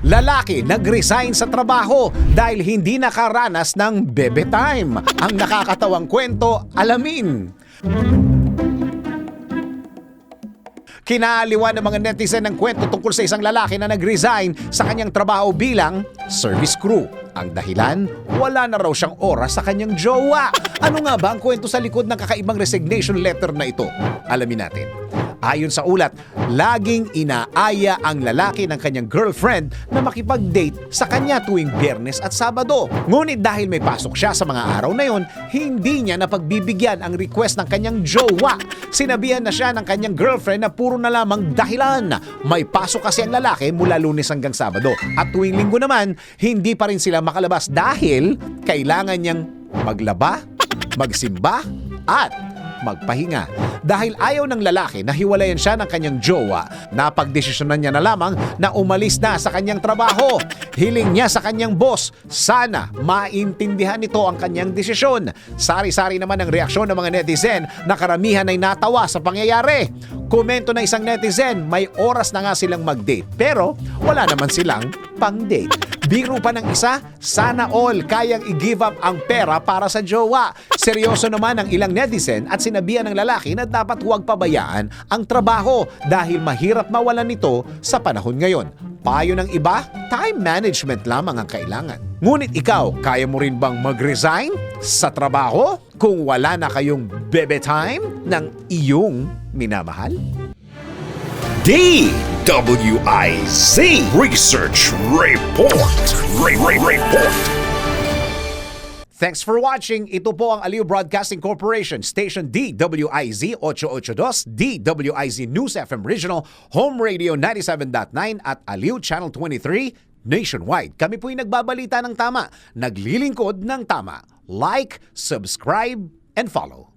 Lalaki nag-resign sa trabaho dahil hindi nakaranas ng bebe time. Ang nakakatawang kwento, alamin. Kinaliwan ng mga netizen ng kwento tungkol sa isang lalaki na nag-resign sa kanyang trabaho bilang service crew. Ang dahilan, wala na raw siyang oras sa kanyang jowa. Ano nga ba ang kwento sa likod ng kakaibang resignation letter na ito? Alamin natin. Ayon sa ulat, laging inaaya ang lalaki ng kanyang girlfriend na makipag-date sa kanya tuwing biyernes at sabado. Ngunit dahil may pasok siya sa mga araw na yon, hindi niya napagbibigyan ang request ng kanyang jowa. Sinabihan na siya ng kanyang girlfriend na puro na lamang dahilan. May pasok kasi ang lalaki mula lunes hanggang sabado. At tuwing linggo naman, hindi pa rin sila makalabas dahil kailangan niyang maglaba, magsimba, at magpahinga. Dahil ayaw ng lalaki na hiwalayan siya ng kanyang jowa, napagdesisyonan niya na lamang na umalis na sa kanyang trabaho. Hiling niya sa kanyang boss, sana maintindihan nito ang kanyang desisyon. Sari-sari naman ang reaksyon ng mga netizen na karamihan ay natawa sa pangyayari. Komento ng isang netizen, may oras na nga silang mag-date pero wala naman silang pang-date. Biro pa ng isa, sana all kayang i-give up ang pera para sa jowa. Seryoso naman ang ilang netizen at sinabihan ng lalaki na dapat huwag pabayaan ang trabaho dahil mahirap mawalan nito sa panahon ngayon. Payo ng iba, time management lamang ang kailangan. Ngunit ikaw, kaya mo rin bang mag-resign sa trabaho kung wala na kayong bebe time ng iyong minamahal? DWIZ Research Report. Re- Re- Report. Thanks for watching. Ito po ang Aliw Broadcasting Corporation, Station DWIZ 882, DWIZ News FM Regional, Home Radio 97.9 at Aliw Channel 23 nationwide. Kami po'y nagbabalita ng tama, naglilingkod ng tama. Like, subscribe, and follow.